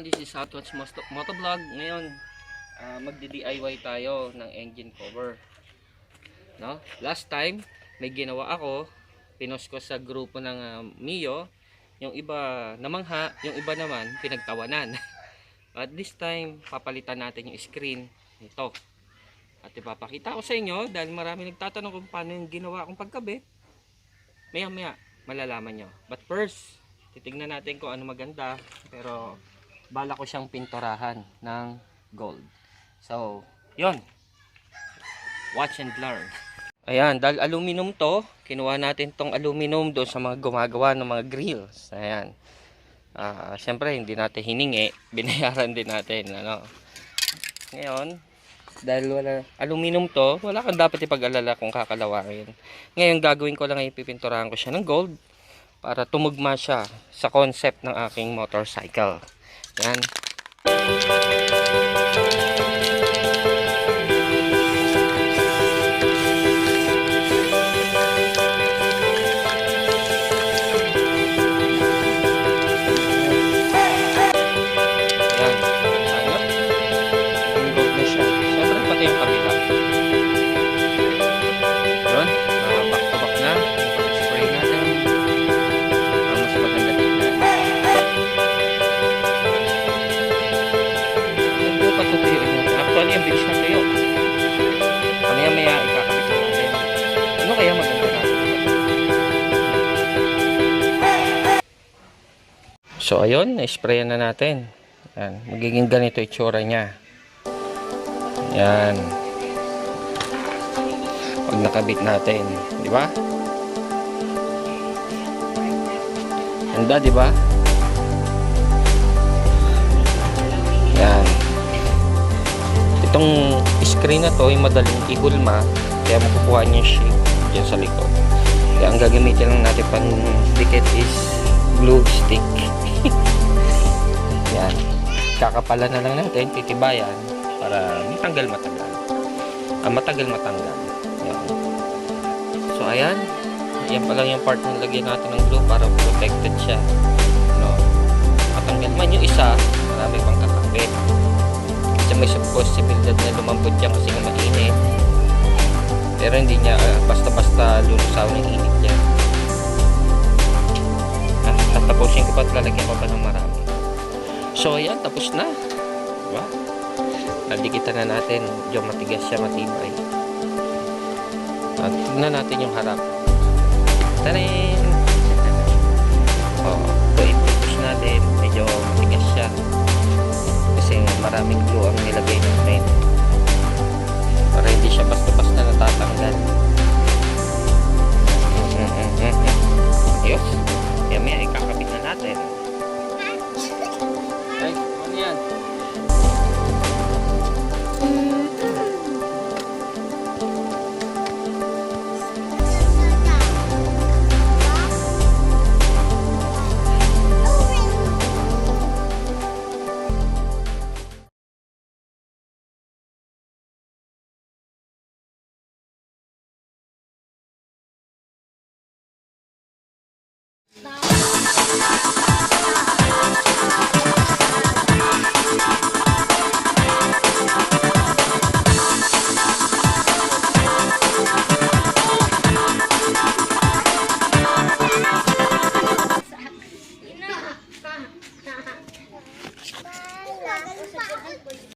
everyone, this is Southwatch Moto Motovlog. Ngayon, ah, magdi-DIY tayo ng engine cover. No? Last time, may ginawa ako, pinost ko sa grupo ng ah, Mio. Yung iba namangha, yung iba naman pinagtawanan. At this time, papalitan natin yung screen nito. At ipapakita ko sa inyo dahil marami nagtatanong kung paano yung ginawa kong pagkabit. Maya maya, malalaman nyo. But first, titignan natin kung ano maganda. Pero, bala ko siyang pinturahan ng gold. So, yon Watch and learn. Ayan, dahil aluminum to, kinuha natin tong aluminum doon sa mga gumagawa ng mga grills. Ayan. Ah, syempre hindi natin hiningi, binayaran din natin, ano. Ngayon, dahil wala aluminum to, wala kang dapat ipag-alala kung kakalawangin. Ngayon gagawin ko lang ay pipinturahan ko siya ng gold para tumugma siya sa concept ng aking motorcycle. Yan. So ayun, na-sprayan na natin. Yan, magiging ganito itsura niya. Yan. Pag nakabit natin, di ba? Ganda, di ba? Yan. Itong screen na to ay madaling ihulma kaya makukuha niya yung dyan sa likod. Kaya ang gagamitin lang natin pang dikit is glue stick. Yan. Kakapalan na lang natin, titibayan para matanggal matagal. Ah, matagal matanggal. Yan. So ayan, yan pa lang yung part na lagyan natin ng glue para protected siya. No. Matanggal man yung isa, marami pang kakabit. Kasi may possibilidad na lumampot dyan kasi nga mainit. Pero hindi niya ah, basta-basta lulusaw ng init niya. Tatapusin ko pa at lalagyan ko pa ng marami. So ayan, tapos na. Diba? Nadikitan na natin. Medyo matigas siya, matibay. At tignan natin yung harap. Tarin! oh, wait, tapos natin. Medyo matigas siya. Kasi maraming glue